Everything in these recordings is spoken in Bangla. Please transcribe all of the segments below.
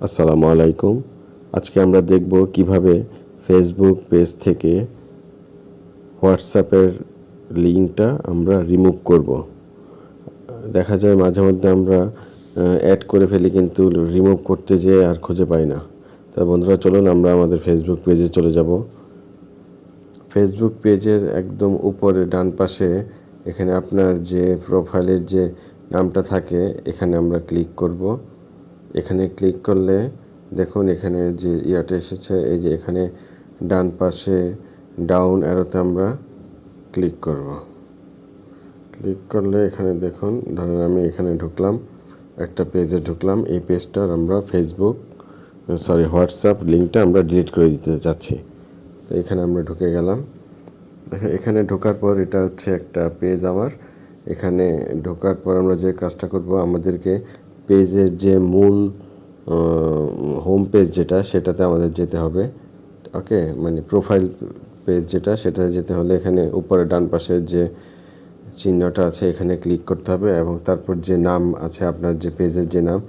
আসসালামু আলাইকুম। আজকে আমরা দেখব কীভাবে ফেসবুক পেজ থেকে হোয়াটসঅ্যাপের লিঙ্কটা আমরা রিমুভ করব। দেখা যায় মাঝে মধ্যে আমরা অ্যাড করে ফেলি কিন্তু রিমুভ করতে যেয়ে আর খুঁজে পাই না। তা বন্ধুরা, চলুন আমরা আমাদের ফেসবুক পেজে চলে যাব। ফেসবুক পেজের একদম উপরে ডান পাশে এখানে আপনার যে প্রোফাইলের যে নামটা থাকে, এখানে আমরা ক্লিক করব। এখানে ক্লিক করলে দেখুন এখানে যে ইয়াটা এসেছে, এই যে এখানে ডান পাশে ডাউন অ্যারোতে আমরা ক্লিক করব। ক্লিক করলে এখানে দেখুন, ধরেন আমি এখানে ঢুকলাম, একটা পেজে ঢুকলাম, এই পেজটার আমরা ফেসবুক সরি হোয়াটসঅ্যাপ লিঙ্কটা আমরা ডিলিট করে দিতে চাচ্ছি তো এখানে আমরা ঢুকে গেলাম। এখানে ঢোকার পর এটা হচ্ছে একটা পেজ আমার। এখানে ঢোকার পর আমরা যে কাজটা করব, আমাদেরকে পেজের যে মূল হোম পেজ যেটা, সেটাতে আমাদের যেতে হবে। ওকে মানে প্রোফাইল পেজ যেটা, সেটাতে যেতে হলে এখানে উপরে ডান পাশের যে চিহ্নটা আছে, এখানে ক্লিক করতে হবে এবং তারপর যে নাম আছে, আপনার যে পেজের যে নাম,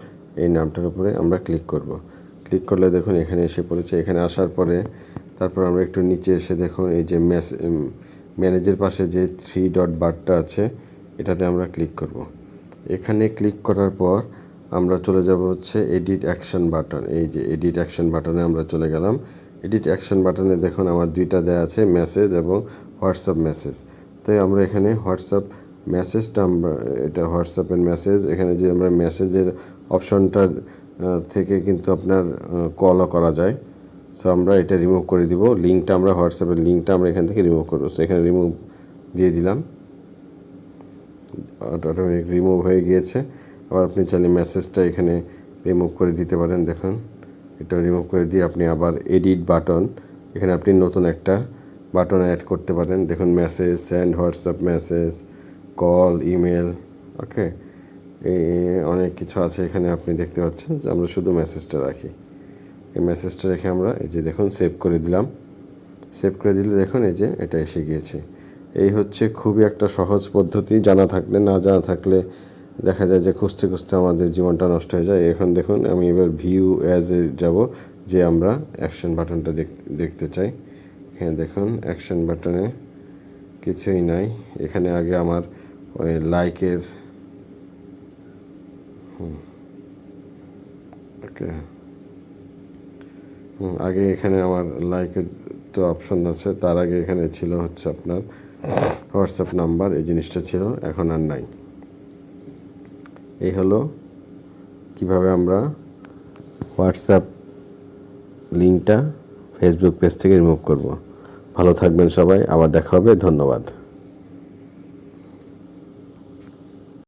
এই নামটার উপরে আমরা ক্লিক করব। ক্লিক করলে দেখুন এখানে এসে পড়েছে। এখানে আসার পরে তারপর আমরা একটু নিচে এসে দেখুন, এই যে ম্যাস ম্যানেজের পাশে যে থ্রি ডট বারটা আছে, এটাতে আমরা ক্লিক করব। এখানে ক্লিক করার পর আমরা চলে যাব হচ্ছে এডিট অ্যাকশন বাটন এই যে এডিট অ্যাকশন বাটনে আমরা চলে গেলাম। এডিট অ্যাকশন বাটনে দেখুন আমার দুইটা দেওয়া আছে মেসেজ এবং হোয়াটসঅ্যাপ মেসেজ তাই আমরা এখানে হোয়াটসঅ্যাপ মেসেজটা আমরা, এটা হোয়াটসঅ্যাপের মেসেজ এখানে যে আমরা মেসেজের অপশনটার থেকে কিন্তু আপনার কলও করা যায়। সো আমরা এটা রিমুভ করে দিব। লিঙ্কটা আমরা হোয়াটসঅ্যাপের লিঙ্কটা আমরা এখান থেকে রিমুভ করব। সো এখানে রিমুভ দিয়ে দিলাম। অটোমেটিক রিমুভ হয়ে গিয়েছে। আবার আপনি চাইলে মেসেজটা এখানে রিমুভ করে দিতে পারেন, দেখুন। এটা রিমুভ করে দিয়ে আপনি আবার এডিট বাটন এখানে আপনি নতুন একটা বাটন অ্যাড করতে পারেন। দেখুন message send WhatsApp message call email okay অনেক কিছু আছে এখানে আপনি দেখতে পাচ্ছেন যে আমরা শুধু মেসেজটা রাখি। এই মেসেজটা রেখে আমরা এই যে দেখুন সেভ করে দিলাম। সেভ করে দিলে দেখুন, এই যে এটা এসে গিয়েছে। এই হচ্ছে খুবই একটা সহজ পদ্ধতি। জানা থাকলে, না জানা থাকলে দেখা যায় যে খুঁজতে খুঁজতে আমাদের জীবনটা নষ্ট হয়ে যায়। এখন দেখুন আমি এবার ভিউ অ্যাজ এ যাব যে আমরা অ্যাকশন বাটনটা দেখতে চাই। হ্যাঁ দেখুন অ্যাকশন বাটনে কিছুই নাই। এখানে আগে আমার ওই লাইকের ওকে হুম, আগে এখানে আমার লাইকের তো অপশন আছে। তার আগে এখানে ছিল হচ্ছে আপনার হোয়াটসঅ্যাপ নাম্বার এই জিনিসটা ছিল এখন আর নাই। এই হলো কীভাবে আমরা হোয়াটসঅ্যাপ লিঙ্কটা ফেসবুক পেজ থেকে রিমুভ করব। ভালো থাকবেন সবাই, আবার দেখা হবে, ধন্যবাদ।